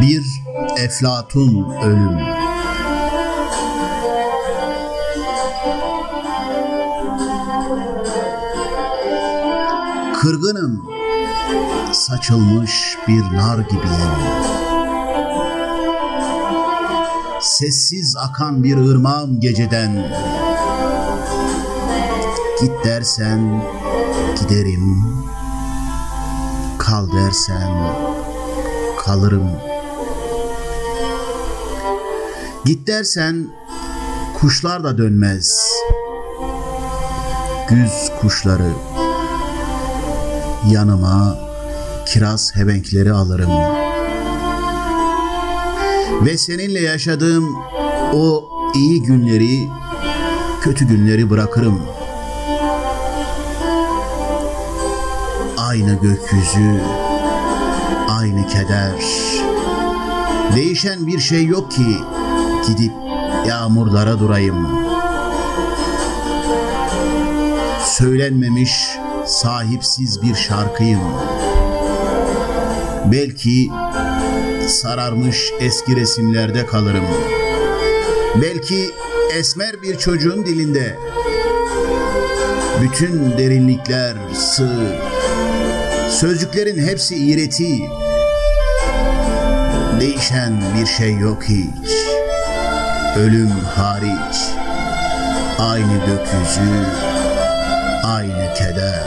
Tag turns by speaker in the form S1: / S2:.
S1: Bir eflatun ölüm. Kırgınım, saçılmış bir nar gibiyim. Sessiz akan bir ırmağım geceden. Git dersen giderim. Kal dersen kalırım. Git dersen kuşlar da dönmez. Güz kuşları yanıma kiraz hebenkleri alırım. Ve seninle yaşadığım o iyi günleri, kötü günleri bırakırım. Aynı gökyüzü, aynı keder. Değişen bir şey yok ki gidip yağmurlara durayım. Söylenmemiş sahipsiz bir şarkıyım. Belki sararmış eski resimlerde kalırım. Belki esmer bir çocuğun dilinde. Bütün derinlikler sığ. Sözcüklerin hepsi iğreti. Değişen bir şey yok hiç. Ölüm hariç. Aynı gökyüzü, aynı keder.